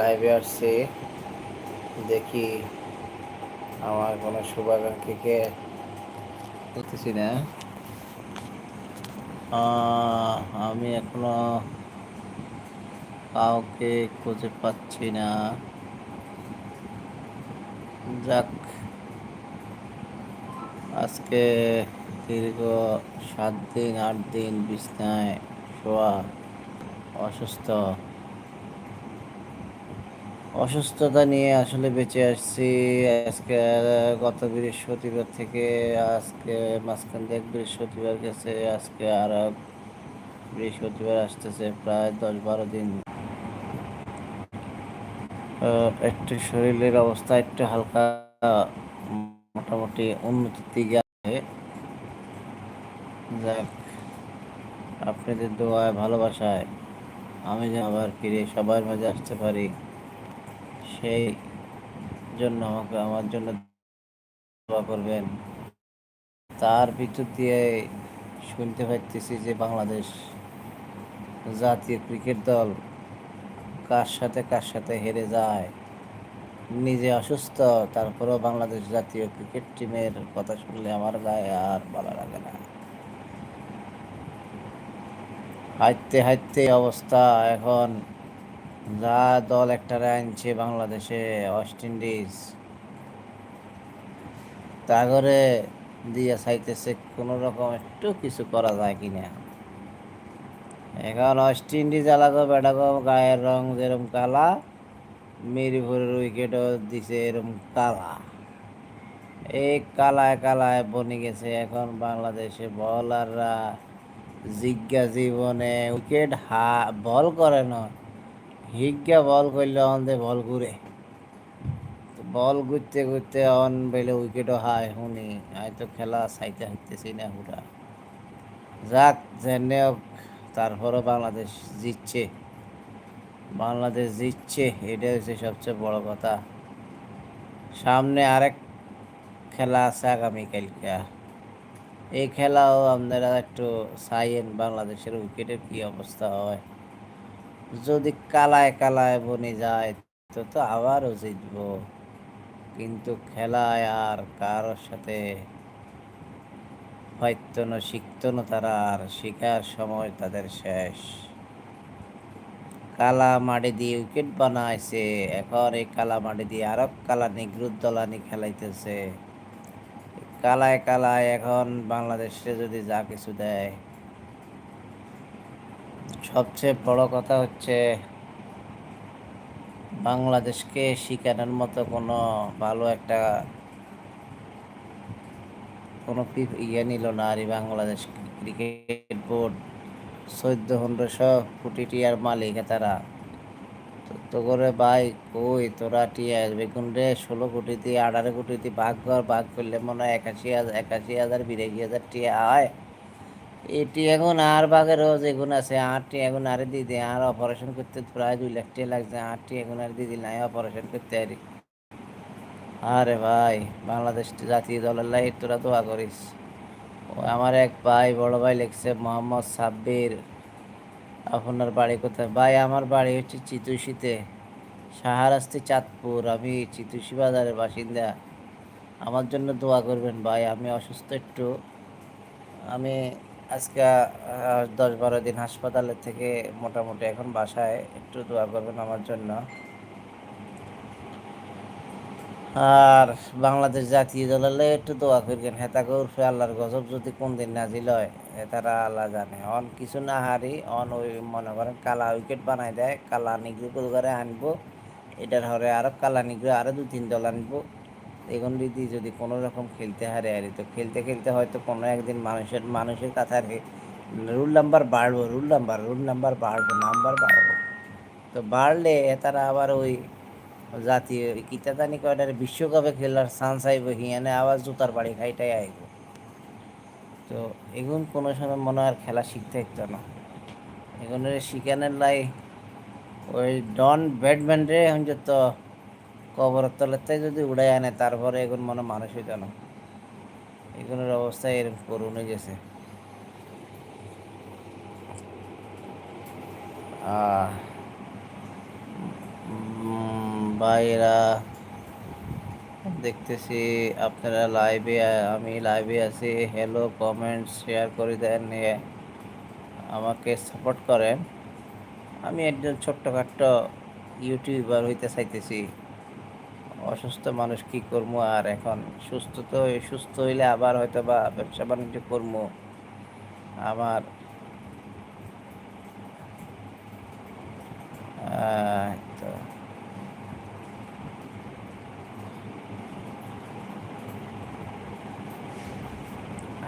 লাইভে আসছি। দেখি আমার কোনো শুভাকাঙ্ক্ষীকে দেখতেছি না। আমি এখনও কাউকে খুঁজে পাচ্ছি না। যাক, আজকে দীর্ঘ সাত দিন, আট দিন বিছনায় শোয়া অসুস্থ। অসুস্থতা নিয়ে আসলে বেঁচে আসছি। আজকে, গত বৃহস্পতিবার থেকে আজকে মাঝখান থেকে বৃহস্পতিবার গেছে, আজকে আর বৃহস্পতিবার আসতেছে প্রায় দশ বারো দিন। একটু শরীরের অবস্থা একটু হালকা, মোটামুটি উন্নতির দিকে আছে। যাক, আপনাদের দোয়ায়, ভালোবাসায় আমি যেন আবার ফিরে সবার মাঝে আসতে পারি। সেই জন্য আমাকে আমার জন্য দোয়া করবেন। তার ভিতর দিয়ে শুনতে পাইতেছি যে বাংলাদেশ জাতীয় ক্রিকেট দল কার সাথে কার সাথে হেরে যায়। নিজে অসুস্থ, তারপরেও বাংলাদেশ জাতীয় ক্রিকেট টিমের কথা শুনলে আমার গায়ে আর ভালো লাগে না। হাঁটতে হাঁটতে অবস্থা এখন যা দল একটা আনছে বাংলাদেশে ওয়েস্ট ইন্ডিজ তা করে দিয়া চাইতেছে কোনো রকম একটু কিছু করা যায় কিনা। এখন ওয়েস্ট ইন্ডিজ আলাদা বেড়াগো গায়ের রং যেরকম কালা, মিরপুরের উইকেটও দিছে এরকম কালা। এই কালায় কালায় বনে গেছে এখন বাংলাদেশে বলাররা জিজ্ঞা জীবনে উইকেট হা বল করে না। হিজ্ঞা বল করলে অন্ধে বল ঘুরে। বল ঘুরতে ঘুরতে অন বেলে উইকেটও হায় শুনি, হয়তো খেলা চাইতে হইতেছি না হুরা যাক হোক, তারপরও বাংলাদেশ জিতছে। বাংলাদেশ জিতছে এটা হচ্ছে সবচেয়ে বড় কথা। সামনে আরেক খেলা আছে আগামীকালকে। এই খেলাও আপনারা একটু চাইয়েন বাংলাদেশের উইকেটের কি অবস্থা হয়। যদি কালায় কালায় বনে যায়, তো তো আবারও জিতব। কিন্তু খেলায় আর কারোর সাথে হয়তো না শিখতো না তারা আর শিখার সময় তাদের শেষ। কালা মাটি দিয়ে উইকেট বানাইছে, এখন এই কালা মাটি দিয়ে আরও কালা নিগ্রুত দলানি খেলাইতেছে। কালায় কালায় এখন বাংলাদেশে যদি যা কিছু দেয় সবচেয়ে বড় কথা হচ্ছে, বাংলাদেশকে শিখানোর মতো কোনো ভালো একটা কোনো ইয়ে নিল না। আর বাংলাদেশ ক্রিকেট বোর্ড, চোদ্দ পনেরোশো কোটি টিয়ার মালিক তারা। তো তো করে ভাই কই তোরা টিয়া বেগুন রে? ষোলো কোটি দিয়ে আঠারো কোটি দিয়ে ভাগ কর, ভাগ করলে মনে হয় একাশি হাজার একাশি হাজার, বিরাশি হাজার টিয়া হয়। এটি এখন আর বাঘের রোজ এগুন আছে, আটটি এখন আরে দিদি আর অপারেশন করতে প্রায় দুই লাখ টাকা লাগছে, আটটি এখন আর দিদি নাই অপারেশন করতে আরি। আরে ভাই, বাংলাদেশ জাতীয় দলের লাই তোরা দোয়া করিস। ও আমার এক ভাই, বড় ভাই লিখছে, মোহাম্মদ সাব্বির। আপনার বাড়ি কোথায়? ভাই, আমার বাড়ি হচ্ছে চিতুষিতে সাহারাস্তি চাঁদপুর। আমি চিতুষি বাজারের বাসিন্দা। আমার জন্য দোয়া করবেন ভাই, আমি অসুস্থ একটু। আমি আজকে দশ বারো দিন হাসপাতালের থেকে মোটামুটি এখন বাসায়, একটু দোয়া করবেন আমার জন্য। আর বাংলাদেশ জাতীয় দলের একটু দোয়া করবেন। হেতাকে উর্ফে আল্লাহর গজব যদি কোন দিন নাজিল হয় তারা আল্লাহ জানে। অন কিছু না হারি, অন ওই মনে করেন কালা উইকেট বানাই দেয়, কালা নিগ্রো করে আনব, এটার হরে আরও কালা নিগ্রো আরও দু তিন দল আনব। এখন যদি যদি কোনো রকম খেলতে হারে আরে তো খেলতে খেলতে হয়তো কোনো একদিন মানুষের মানুষের কাছারে রুল নাম্বার বাড়বো রুল নাম্বার রুল নাম্বার বাড়বো নাম্বার বাড়বো। তো বাড়লে তারা আবার ওই জাতীয় কিতাদানি কয়টার বিশ্বকাপে খেলার চান্স আইব, হিয়ানে আবার জুতার বাড়ি খাইটাই আইব। তো এগুন কোনো সময় মনে আর খেলা শিখতে হইতো না। এগুনের শিখানের লাই ওই ডন ব্যাটম্যান রে কবরের তলেতে যদি উড়াই আনে তারপরে এখন মনে মানুষ হইতো না এগুলোর অবস্থা এরকম করুন গেছে। ভাইরা দেখতেছি আপনারা লাইভে আমি লাইভে আছি। হ্যালো কমেন্ট শেয়ার করে দেন এ, আমাকে সাপোর্ট করেন। আমি একজন ছোট্টখাট্ট ইউটিউবার হইতে চাইতেছি। অসুস্থ মানুষ কি করব? আর এখন সুস্থ তো সুস্থ হইলে আবার হয়তো বা ব্যবসা বাণিজ্য করব। আমার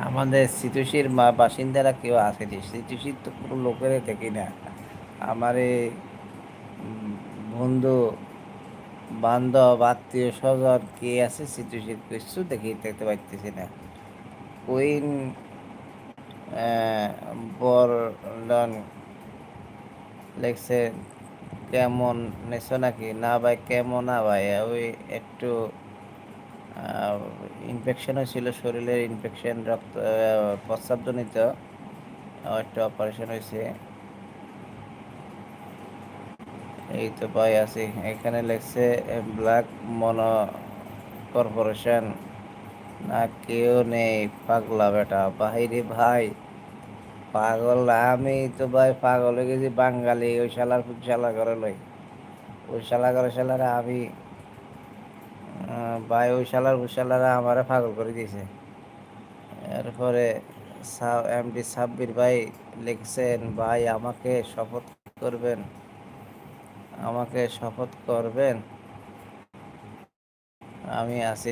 আমাদের সিতুশির মা বাসিন্দারা কেউ আসেনি সিতুশির তো কোনো লোকেরে দেখি না। আমার বন্ধু বান্ধব, আত্মীয় স্বজন কে আছে সিতুশির কিছু দেখি দেখতে পাইতেছি না। কুইন বরডন লেখছে, কেমন নেছো নাকি? না ভাই, কেমন না ভাই? ওই একটু ইনফেকশন হয়েছিল, শরীরের ইনফেকশন রক্ত প্রস্রাবজনিত একটা অপারেশন হয়েছে। এই তো ভাই আছি। এখানে লেখছে ব্ল্যাক মনো কর্পোরেশন না, কেউ নেই। পাগলা বেটা। ভাইরে ভাই, পাগল আমি তো ভাই পাগল হয়ে গেছি বাঙালি। ওই শালার শালা করে লই। ওই শালা করে শালারা আমি ভাই ওই শালার শালারা আমারে পাগল করে দিয়েছে। এরপরে এমডি সাব্বির ভাই লিখছেন, ভাই, আমাকে শপথ করবেন। আমাকে শপথ করবেন? আমি আছি।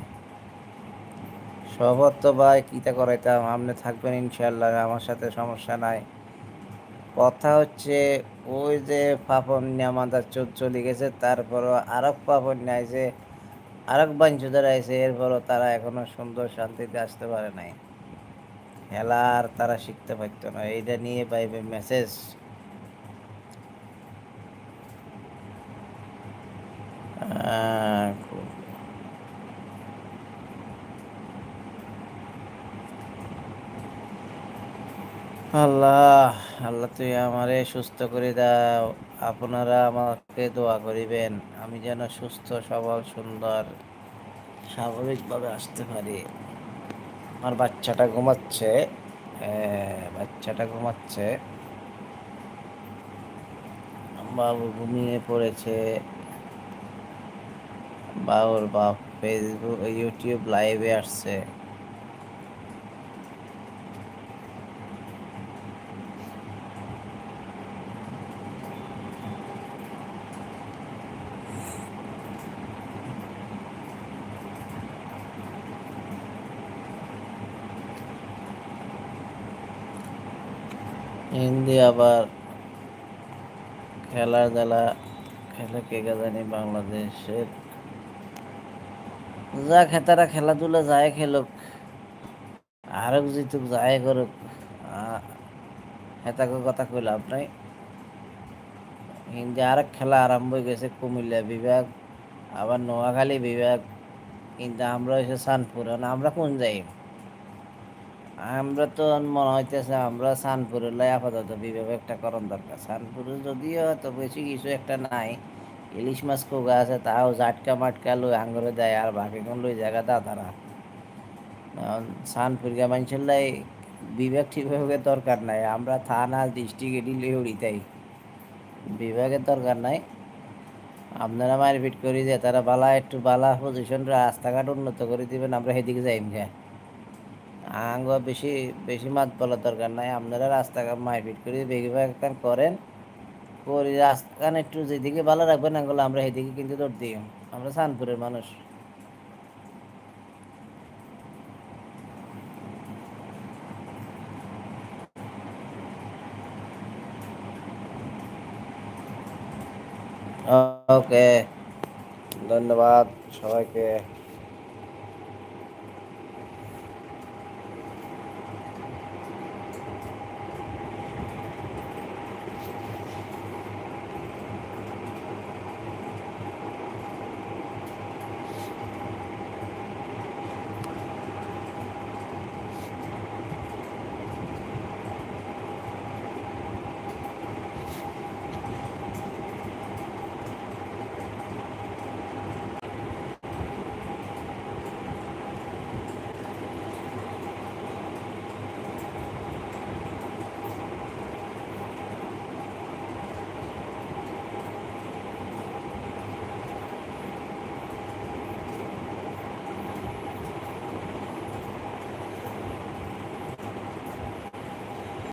শপথ তো ভাই কিতা করাইতাম? আপনি থাকবেন ইনশাল্লাহ আমার সাথে সমস্যা নাই। কথা হচ্ছে, ওই যে পাপন আমাদের চোখ চলে গেছে, তারপরও পাপন যে আরেক বাঞ্চুদের আইছে, এরপরও তারা এখনও সুন্দর শান্তিতে আসতে পারে নাই। খেলা আর তারা শিখতে পারতো না। এইটা নিয়ে পাইবে মেসেজ আল্লাহ আল্লাহ তুই আমারে সুস্থ করে দাও। আপনারা আমাকে দোয়া করিবেন, আমি যেন সুস্থ, সবল, সুন্দর, স্বাভাবিকভাবে আসতে পারি। আমার বাচ্চাটা ঘুমাচ্ছে বাচ্চাটা ঘুমাচ্ছে। বাবু ঘুমিয়ে পড়েছে। বাবুর বাপ ফেসবুক ইউটিউব লাইভে আসছে। হিন্দি আবার দেলা খেলে কে কে জানি বাংলাদেশের যা খেতারা খেলাধুলা যায় খেলুক আরও জিতুক, যায় করুক হেতাকে কথা কই লাভ নাই। হিন্দি আরেক খেলা আরম্ভ হয়ে গেছে, কুমিল্লা বিভাগ, আবার নোয়াখালী বিভাগ। কিন্তু আমরা হচ্ছে সানপুর আমরা কোন যাই? আমরা তো মনে হইতেছে আমরা সানপুরের লাই আপাতত বিভাগ একটা করণ দরকার। সানপুরে যদিও তো বেশি কিছু একটা নাই ইলিশ মাছ কোগা আছে, তাও জাটকা মাটকা লই আঙ্গরে দেয় আর বাকি কোন লই জায়গা দা তারা সানপুরগা মানুষের লাই বিভাগ ঠিকভাবে দরকার নাই, আমরা থানা ডিস্ট্রিক্ট এটি লই উড়িতাই বিভাগের দরকার নাই। আপনারা মারপিট করি যে, তারা বালা একটু বালা পজিশন রাস্তাঘাট উন্নত করে দিবেন, আমরা সেদিকে যাইম গে। আঙ্গ বেশি বেশি মাত বলার দরকার নাই, আপনারা রাস্তাঘাট মারপিট করে বেশিরভাগ করেন। করি রাস্তাখান একটু যেদিকে ভালো রাখবেন আঙ্গুলো আমরা সেদিকে কিন্তু দৌড় দিই। আমরা সানপুরের মানুষ। ওকে, ধন্যবাদ সবাইকে।